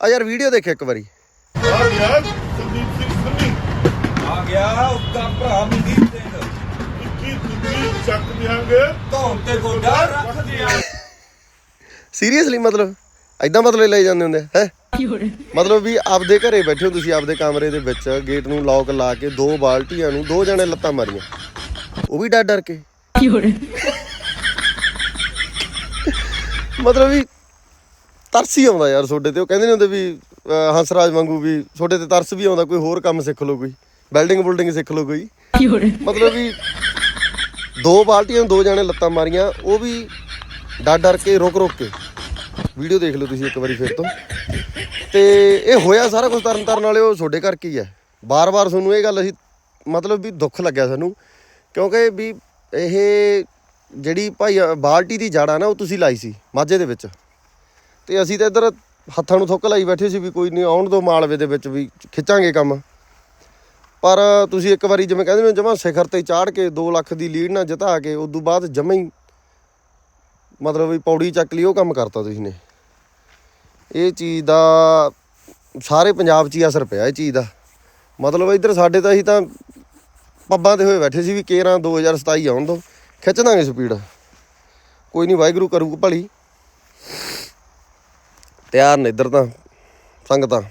ਆ ਯਾਰ ਵੀਡੀਓ ਦੇਖ ਇੱਕ ਵਾਰੀ। ਆ ਗਿਆ ਸੰਦੀਪ ਸਿੰਘ ਸੰਨੀ। ਆ ਗਿਆ ਉੱਕਾ ਭਰਾ ਮਨਦੀਪ ਸਿੰਘ। ਇੱਕੀ ਦੁੱਕੀ ਚੱਕ ਦਿਆਂਗੇ। ਧੌਣ ਤੇ ਗੋਡਾ ਰੱਖ ਦਿਆਂ ਸੀਰੀਅਸਲੀ ਮਤਲਬ? ਐਦਾਂ ਬਦਲੇ ਲੈ ਜਾਂਦੇ ਹੁੰਦੇ ਹੈ? ਮਤਲਬ ਵੀ ਆਪਦੇ ਘਰੇ ਬੈਠੇ ਹੋ ਤੁਸੀਂ ਆਪਦੇ ਕਮਰੇ ਦੇ ਵਿੱਚ ਗੇਟ ਨੂੰ ਲੌਕ ਲਾ ਕੇ ਦੋ ਬਾਲਟੀਆਂ ਨੂੰ ਦੋ ਜਣੇ ਲੱਤਾਂ ਮਾਰੀਆਂ। ਉਹ ਵੀ ਡਰ ਡਰ ਕੇ ਮਤਲਬ ਵੀ ਤਰਸ ਹੀ ਆਉਂਦਾ ਯਾਰ ਤੁਹਾਡੇ ਤੇ। ਉਹ ਕਹਿੰਦੇ ਨੇ ਹੁੰਦੇ ਵੀ ਅਹ, ਹੰਸਰਾਜ ਵਾਂਗੂ ਵੀ ਤੁਹਾਡੇ ਤੇ ਤਰਸ ਵੀ ਆਉਂਦਾ ਕੋਈ ਹੋਰ ਕੰਮ ਸਿੱਖ ਲਓ ਕੋਈ। ਬਿਲਡਿੰਗ ਬੁਲਡਿੰਗ ਸਿੱਖ ਲਓ ਕੋਈ। ਮਤਲਬ ਵੀ ਦੋ ਬਾਲਟੀਆਂ ਨੂੰ ਦੋ ਜਣੇ ਲੱਤਾਂ ਮਾਰੀਆਂ ਉਹ ਵੀ ਡਰ ਡਰ ਕੇ ਰੁਕ ਰੁਕ ਕੇ। ਵੀਡੀਓ ਦੇਖ ਲਓ ਤੁਸੀਂ ਇੱਕ ਵਾਰੀ ਫਿਰ ਤੋਂ। ਤੇ ਇਹ ਹੋਇਆ ਸਾਰਾ ਕੁਝ ਤਰਨ ਤਾਰਨ ਵਾਲੇ ਉਹ ਤੁਹਾਡੇ ਕਰਕੇ ਹੀ? ਹੈ ਬਾਰ-ਬਾਰ ਤੁਹਾਨੂੰ ਇਹ ਗੱਲ ਅਸੀਂ ਮਤਲਬ ਵੀ ਦੁੱਖ ਲੱਗਿਆ ਸਾਨੂੰ। ਕਿਉਂਕਿ ਵੀ ਇਹ ਜਿਹੜੀ ਭਾਈ ਬਾਲਟੀ ਦੀ ਜੜ ਨਾ ਉਹ ਤੁਸੀਂ ਲਾਈ ਸੀ ਮਾਝੇ ਦੇ ਵਿੱਚ। ਤੇ ਅਸੀਂ ਤਾਂ ਇੱਧਰ ਹੱਥਾਂ ਨੂੰ ਥੁੱਕ ਲਾਈ ਬੈਠੇ ਸੀ ਵੀ ਕੋਈ ਨਹੀਂ, ਆਉਣ ਦੋ ਮਾਲਵੇ ਦੇ ਵਿੱਚ ਵੀ ਖਿੱਚਾਂਗੇ ਕੰਮ। ਪਰ ਤੁਸੀਂ ਇੱਕ ਵਾਰੀ ਜਿਵੇਂ ਕਹਿੰਦੇ ਨੇ ਜਮਾ ਸਿਖਰ ਤੇ ਚਾੜ ਕੇ 2 ਲੱਖ ਦੀ ਲੀਡ ਨਾਲ ਜਿਤਾ ਕੇ ਉਸ ਤੋਂ ਬਾਅਦ ਜਮਾ ਹੀ ਮਤਲਬ ਵੀ ਪੌੜੀ ਚੱਕ ਲਈ, ਉਹ ਕੰਮ ਕਰਤਾ ਤੁਸੀਂ ਨੇ। ਇਹ ਚੀਜ਼ ਦਾ ਸਾਰੇ ਪੰਜਾਬ 'ਚ ਹੀ ਅਸਰ ਪਿਆ ਇਹ ਚੀਜ਼ ਦਾ। ਮਤਲਬ ਇੱਧਰ ਸਾਡੇ ਤਾਂ ਅਸੀਂ ਤਾਂ ਪੱਬਾਂ ਤੇ ਹੋਏ ਬੈਠੇ ਸੀ ਵੀ ਕੇਰਾਂ 2027 ਆਉਣ ਤੋਂ ਖਿੱਚ ਦਾਂਗੇ ਸਪੀਡ ਕੋਈ ਨਹੀਂ ਵਾਹਿਗੁਰੂ ਕਰੂ ਭਲੀ। ਤਿਆਰ ਨੇ ਇੱਧਰ ਤਾਂ ਸੰਗਤਾਂ।